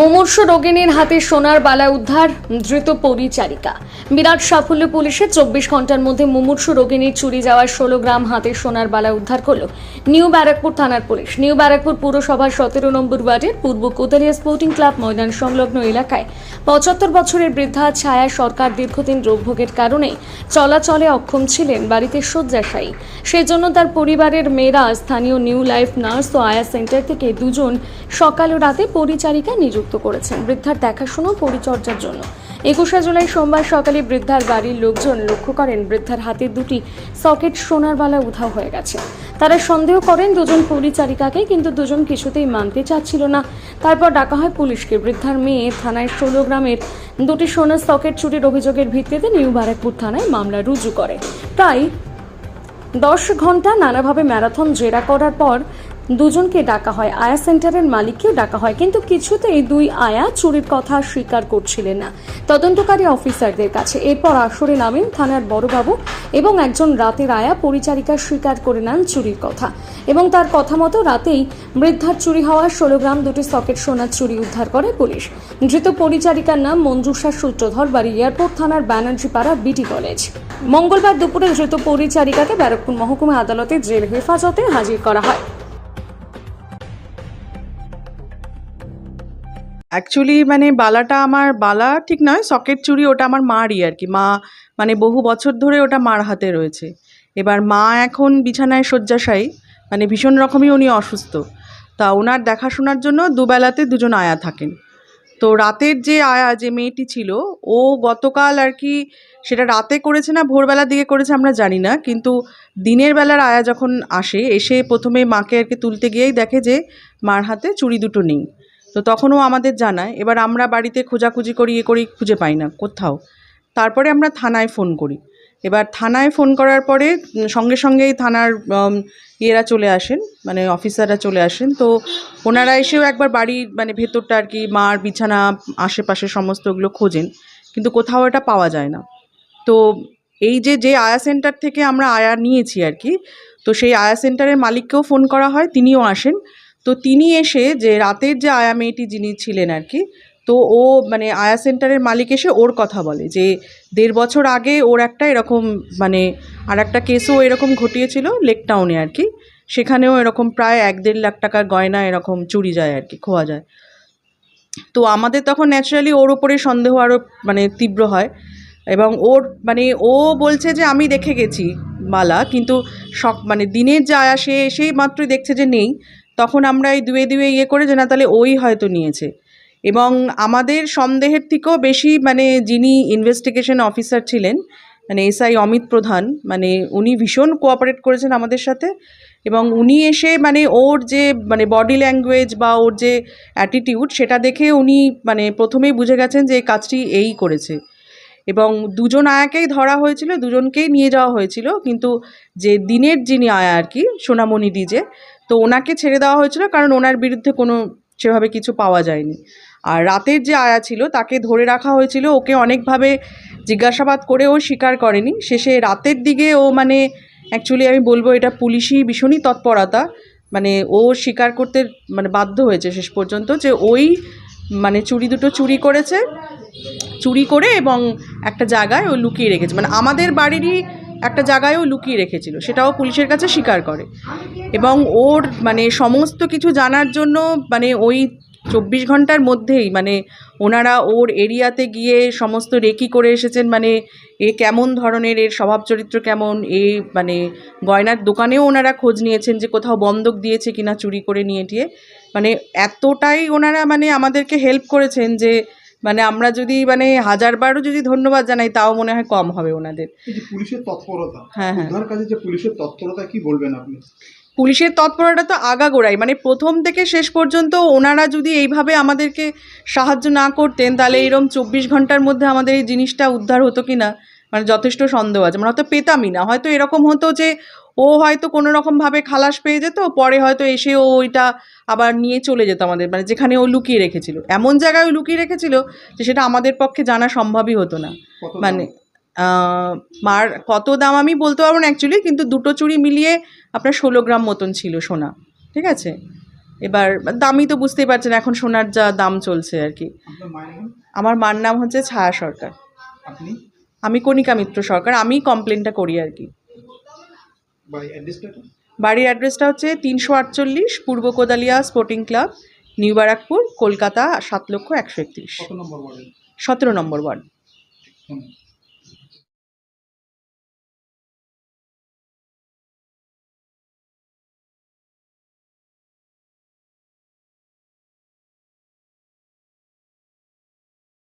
মুমূর্ষ রোগিণীর হাতে সোনার বালা উদ্ধার, ধৃত পরিচারিকা। বিরাট সাফল্য পুলিশের চব্বিশ ঘণ্টার মধ্যে মুমূর্ষ রোগিণীর চুরি যাওয়ার ষোলো গ্রাম হাতে সোনার বালা উদ্ধার করল নিউ ব্যারাকপুর থানার পুলিশ। নিউ ব্যারাকপুর পুরসভার সতেরো নম্বর ওয়ার্ডের পূর্ব কোতালিয়া স্পোর্টিং ক্লাব ময়দান সংলগ্ন এলাকায় পঁচাত্তর বছরের বৃদ্ধা ছায়া সরকার দীর্ঘদিন রোগভোগের কারণে চলাচলে অক্ষম ছিলেন বাড়িতে শয্যাশায়ী। সেজন্য তার পরিবারের মেয়েরা স্থানীয় নিউ লাইফ নার্স ও আয়া সেন্টার থেকে দুজন সকাল ও রাতে পরিচারিকা নিযুক্ত করেছেন। বৃদ্ধার দেখাশোনা, পরিচর্যার জন্য। একুশে জুলাই সোমবার সকালে বৃদ্ধার বাড়ির লোকজন লক্ষ্য করেন বৃদ্ধার হাতে দুটি সকেট সোনার বালা উধাও হয়ে গেছে। তারা সন্দেহ করেন দুজন পরিচারিকাকে, কিন্তু দুজন কিছুতেই মানতে চাচ্ছিল না। তারপর ডাকা হয় পুলিশকে। বৃদ্ধার মেয়ে থানায় ষোলো গ্রামের দুটি সোনার সকেট চুরির অভিযোগের ভিত্তিতে নিউ ব্যারাকপুর থানায় মামলা রুজু করে। প্রায় দশ ঘণ্টা নানাভাবে ম্যারাথন জেরা করার পর দুজনকে ডাকা হয়। আয়া সেন্টারের মালিককেও ডাকা হয়। কিন্তু কিছুতেই দুই আয়া চুরির কথা স্বীকার করছিলেন না। তদন্তকারী অফিসারদের কাছে। এরপর আসরে নামেন থানার বড়বাবু এবং একজন রাতের আয়া পরিচারিকা স্বীকার করে নেন চুরির কথা। এবং তার কথা মতো রাতেই বৃদ্ধার চুরি হওয়া ষোলো গ্রাম দুটি সকেট সোনার চুরি উদ্ধার করে পুলিশ। ধৃত পরিচারিকার নাম মঞ্জুষা সূত্রধর, বাড়ি এয়ারপোর্ট থানার ব্যানার্জিপাড়া বিটি কলেজ। মঙ্গলবার দুপুরে ধৃত পরিচারিকাকে ব্যারাকপুর মহকুমা আদালতে জেল হেফাজতে হাজির করা হয়। অ্যাকচুয়ালি মানে বালাটা আমার, বালা ঠিক নয় সকেট চুড়ি ওটা আমার মারই আর কি। মা মানে বহু বছর ধরে ওটা মার হাতে রয়েছে। এবার মা এখন বিছানায় শয্যাশায়ী মানে ভীষণ রকমই উনি অসুস্থ। তা ওনার দেখাশোনার জন্য দুবেলাতে দুজন আয়া থাকেন। তো রাতের যে আয়া, যে মেয়েটি ছিল, ও গতকাল আর কি সেটা রাতে করেছে না ভোরবেলার দিকে করেছে আমরা জানি না, কিন্তু দিনের বেলার আয়া যখন আসে, এসে প্রথমে মাকে আর কি তুলতে গিয়েই দেখে যে মার হাতে চুড়ি দুটো নেই। তো তখনও আমাদের জানায়, এবার আমরা বাড়িতে খোঁজাখুঁজি করি ইয়ে করি খুঁজে পাই না, কোথাও। তারপরে আমরা থানায় ফোন করি। এবার থানায় ফোন করার পরে সঙ্গে সঙ্গেই থানার ইয়েরা চলে আসেন মানে অফিসাররা চলে আসেন। তো ওনারা এসেও একবার বাড়ির মানে ভেতরটা আর কি, মার বিছানা, আশেপাশে সমস্ত ওগুলো খোঁজেন, কিন্তু কোথাও এটা পাওয়া যায় না। তো এই যে যে আয়া সেন্টার থেকে আমরা আয়া নিয়েছি আর কি, তো সেই আয়া সেন্টারের মালিককেও ফোন করা হয়, তিনিও আসেন। তো তিনি এসে যে রাতের যে আয়া মেয়েটি যিনি ছিলেন আর কি, তো ও মানে আয়া সেন্টারের মালিক এসে ওর কথা বলে যে দেড় বছর আগে ওর একটা এরকম মানে আর একটা কেসও এরকম ঘটিয়েছিল লেক টাউনে আর কি, সেখানেও এরকম প্রায় এক দেড় লাখ টাকার গয়না এরকম চুরি যায় আর কি, খোয়া যায়। তো আমাদের তখন ন্যাচারালি ওর ওপরে সন্দেহ আরও মানে তীব্র হয় এবং ওর মানে ও বলছে যে আমি দেখে গেছি মালা, কিন্তু সক মানে দিনের যা আয়া সে এসেই মাত্রই দেখছে যে নেই। তখন আমরা এই দুয়ে দুয়ে ইয়ে করে যে, না, তাহলে ওই হয়তো নিয়েছে। এবং আমাদের সন্দেহের থেকেও বেশি মানে যিনি ইনভেস্টিগেশন অফিসার ছিলেন মানে এসআই অমিত প্রধান মানে উনি ভীষণ কোঅপারেট করেছেন আমাদের সাথে। এবং উনি এসে মানে ওর যে মানে বডি ল্যাঙ্গুয়েজ বা ওর যে অ্যাটিটিউড সেটা দেখে উনি মানে প্রথমেই বুঝে গেছেন যে, এই কাজটি এই করেছে। এবং দুজন আয়াকেই ধরা হয়েছিল, দুজনকেই নিয়ে যাওয়া হয়েছিল। কিন্তু যে দিনের যিনি আয়া আর কি, সোনামণি ডিজে তো ওনাকে ছেড়ে দেওয়া হয়েছিল কারণ ওনার বিরুদ্ধে কোনো সেভাবে কিছু পাওয়া যায়নি। আর রাতের যে আয়া ছিল তাকে ধরে রাখা হয়েছিল, ওকে অনেকভাবে জিজ্ঞাসাবাদ করে ও স্বীকার করেনি। শেষে রাতের দিকে ও মানে অ্যাকচুয়ালি আমি বলব এটা পুলিশি ভীষণই তৎপরতা মানে ও স্বীকার করতে মানে বাধ্য হয়েছে শেষ পর্যন্ত যে ওই মানে চুরি দুটো চুরি করেছে, চুরি করে এবং একটা জায়গায় ও লুকিয়ে রেখেছে। মানে আমাদের বাড়িরই একটা জায়গায়ও লুকিয়ে রেখেছিল, সেটাও পুলিশের কাছে স্বীকার করে। এবং ওর মানে সমস্ত কিছু জানার জন্য মানে ওই চব্বিশ ঘণ্টার মধ্যেই মানে ওনারা ওর এরিয়াতে গিয়ে সমস্ত রেকি করে এসেছেন মানে এ কেমন ধরনের, এর স্বভাব চরিত্র কেমন, এ মানে গয়নার দোকানেও ওনারা খোঁজ নিয়েছেন যে কোথাও বন্ধক দিয়েছে কিনা চুরি করে নিয়ে টিয়ে। মানে এতটাই ওনারা মানে আমাদেরকে হেল্প করেছেন যে মানে আমরা যদি মানে হাজারবারও যদি ধন্যবাদ জানাই তাও মনে হয় কম হবে ওনাদের। পুলিশের তৎপরতা হ্যাঁ, হ্যাঁ। কাজে যে পুলিশের তৎপরতা কি বলবেন আপনি? পুলিশের তৎপরতা তো আগাগোড়াই মানে প্রথম থেকে শেষ পর্যন্ত ওনারা যদি এইভাবে আমাদেরকে সাহায্য না করতেন তাহলে এরম চব্বিশ ঘণ্টার মধ্যে আমাদের এই জিনিসটা উদ্ধার হতো কি না মানে যথেষ্ট সন্দেহ আছে। মানে হয়তো পেতামই না। হয়তো এরকম হতো যে ও হয়তো কোনো রকমভাবে খালাস পেয়ে যেত পরে হয়তো এসে ও ওইটা আবার নিয়ে চলে যেত আমাদের মানে যেখানে ও লুকিয়ে রেখেছিল। এমন জায়গায় ও লুকিয়ে রেখেছিল যে সেটা আমাদের পক্ষে জানা সম্ভবই হতো না। মানে মার কত দাম আমি বলতে পারব না অ্যাকচুয়ালি কিন্তু দুটো চুড়ি মিলিয়ে আপনার ষোলো গ্রাম মতন ছিল সোনা ঠিক আছে? এবার দামই তো বুঝতেই পারছেন এখন সোনার যা দাম চলছে আর কি। আমার মার নাম হচ্ছে ছায়া সরকার। আমি কণিকা মিত্র সরকার আমি কমপ্লেনটা করি আর কি। বাড়ির অ্যাড্রেসটা হচ্ছে তিনশো আটচল্লিশ পূর্ব Kodalia sporting club new Barrackpore Kolkata সাত লক্ষ একশো একত্রিশ। সতেরো নম্বর ওয়ার্ড।